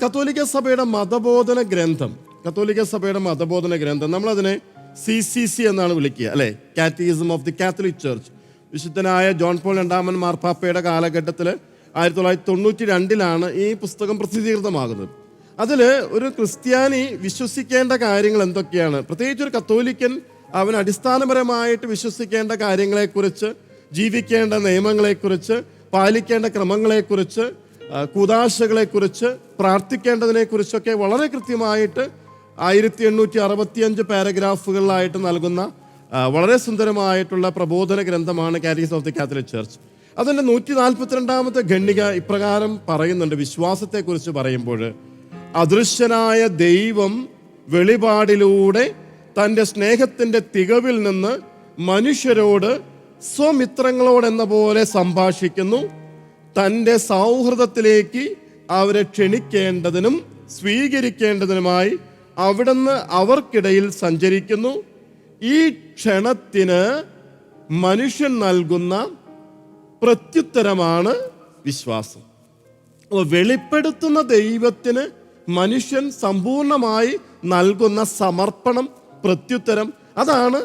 കത്തോലിക്ക സഭയുടെ മതബോധന ഗ്രന്ഥം. കത്തോലിക്ക സഭയുടെ മതബോധന ഗ്രന്ഥം. നമ്മളതിനെ സി സി സി എന്നാണ് വിളിക്കുക അല്ലെ? Catechism of the Catholic Church വിശുദ്ധനായ ജോൺ പോൾ രണ്ടാമൻ മാർപ്പാപ്പയുടെ കാലഘട്ടത്തിൽ ആയിരത്തി തൊള്ളായിരത്തി തൊണ്ണൂറ്റി രണ്ടിലാണ് ഈ പുസ്തകം പ്രസിദ്ധീകൃതമാകുന്നത്. അതിൽ ഒരു ക്രിസ്ത്യാനി വിശ്വസിക്കേണ്ട കാര്യങ്ങൾ എന്തൊക്കെയാണ്? പ്രത്യേകിച്ച് ഒരു കത്തോലിക്കൻ അവൻ അടിസ്ഥാനപരമായിട്ട് വിശ്വസിക്കേണ്ട കാര്യങ്ങളെക്കുറിച്ച് ജീവിക്കേണ്ട നിയമങ്ങളെക്കുറിച്ച് പാലിക്കേണ്ട ക്രമങ്ങളെക്കുറിച്ച് കൂതാശകളെക്കുറിച്ച് പ്രാർത്ഥിക്കേണ്ടതിനെക്കുറിച്ചൊക്കെ വളരെ കൃത്യമായിട്ട് ആയിരത്തി എണ്ണൂറ്റി അറുപത്തിയഞ്ച് പാരഗ്രാഫുകളിലായിട്ട് നൽകുന്ന വളരെ സുന്ദരമായിട്ടുള്ള പ്രബോധന ഗ്രന്ഥമാണ് catechism of the Catholic Church. അതിന്റെ നൂറ്റി നാൽപ്പത്തിരണ്ടാമത്തെ ഖണ്ഡിക ഇപ്രകാരം പറയുന്നുണ്ട്. വിശ്വാസത്തെക്കുറിച്ച് പറയുമ്പോൾ അദൃശ്യനായ ദൈവം വെളിപാടിലൂടെ തന്റെ സ്നേഹത്തിന്റെ തികവിൽ നിന്ന് മനുഷ്യരോട് സ്വമിത്രങ്ങളോടെന്ന പോലെ സംഭാഷിക്കുന്നു. തന്റെ സൗഹൃദത്തിലേക്ക് അവരെ ക്ഷണിക്കേണ്ടതിനും സ്വീകരിക്കേണ്ടതിനുമായി അവിടുന്ന് അവർക്കിടയിൽ സഞ്ചരിക്കുന്നു. ഈ ക്ഷണത്തിന് മനുഷ്യൻ നൽകുന്ന പ്രത്യുത്തരമാണ് വിശ്വാസം. വെളിപ്പെടുത്തുന്ന ദൈവത്തിന് മനുഷ്യൻ സമ്പൂർണമായി നൽകുന്ന സമർപ്പണം പ്രത്യുത്തരം അതാണ്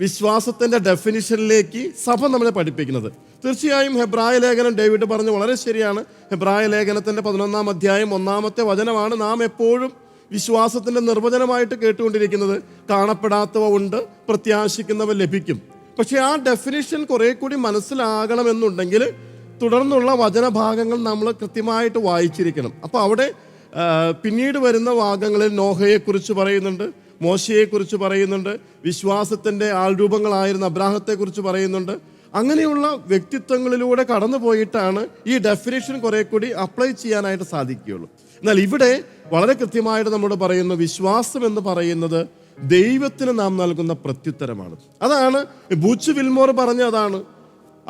വിശ്വാസത്തിന്റെ ഡെഫിനിഷനിലേക്ക് സഭ നമ്മളെ പഠിപ്പിക്കുന്നത്. തീർച്ചയായും ഹെബ്രായ ലേഖനം ഡേവിഡ് പറഞ്ഞു വളരെ ശരിയാണ്. ഹെബ്രായ ലേഖനത്തിന്റെ പതിനൊന്നാം അധ്യായം ഒന്നാമത്തെ വചനമാണ് നാം എപ്പോഴും വിശ്വാസത്തിന്റെ നിർവചനമായിട്ട് കേട്ടുകൊണ്ടിരിക്കുന്നത്. കാണപ്പെടാത്തവ ഉണ്ട് പ്രത്യാശിക്കുന്നവ ലഭിക്കും. പക്ഷേ ആ ഡെഫിനിഷൻ കുറെ കൂടി മനസ്സിലാകണമെന്നുണ്ടെങ്കിൽ തുടർന്നുള്ള വചനഭാഗങ്ങൾ നമ്മൾ കൃത്യമായിട്ട് വായിച്ചിരിക്കണം. അപ്പോൾ അവിടെ പിന്നീട് വരുന്ന ഭാഗങ്ങളിൽ നോഹയെക്കുറിച്ച് പറയുന്നുണ്ട്. മോശയെക്കുറിച്ച് പറയുന്നുണ്ട് വിശ്വാസത്തിന്റെ ആൾരൂപങ്ങളായിരുന്ന അബ്രാഹത്തെക്കുറിച്ച് പറയുന്നുണ്ട്. അങ്ങനെയുള്ള വ്യക്തിത്വങ്ങളിലൂടെ കടന്നു പോയിട്ടാണ് ഈ ഡെഫിനേഷൻ കുറെ കൂടി അപ്ലൈ ചെയ്യാനായിട്ട് സാധിക്കുകയുള്ളൂ. എന്നാൽ ഇവിടെ വളരെ കൃത്യമായിട്ട് നമ്മൾ പറയുന്നു വിശ്വാസം എന്ന് പറയുന്നത് ദൈവത്തിന് നാം നൽകുന്ന പ്രത്യുത്തരമാണ്. അതാണ് ബൂച്ച് വിൽമോർ പറഞ്ഞ അതാണ്.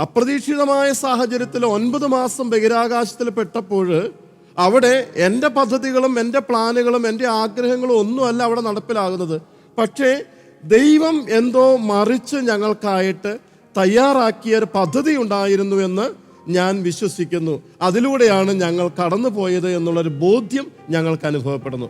അപ്രതീക്ഷിതമായ സാഹചര്യത്തിൽ ഒൻപത് മാസം ബഹിരാകാശത്തിൽ പെട്ടപ്പോൾ അവിടെ എന്റെ പദ്ധതികളും എന്റെ പ്ലാനുകളും എന്റെ ആഗ്രഹങ്ങളും ഒന്നുമല്ല അവിടെ നടപ്പിലാകുന്നത്. പക്ഷേ ദൈവം എന്തോ മറിച്ച് ഞങ്ങൾക്കായിട്ട് തയ്യാറാക്കിയ ഒരു പദ്ധതി ഉണ്ടായിരുന്നു എന്ന് ഞാൻ വിശ്വസിക്കുന്നു. അതിലൂടെയാണ് ഞങ്ങൾ കടന്നു പോയത് എന്നുള്ളൊരു ബോധ്യം ഞങ്ങൾക്ക് അനുഭവപ്പെടുന്നു.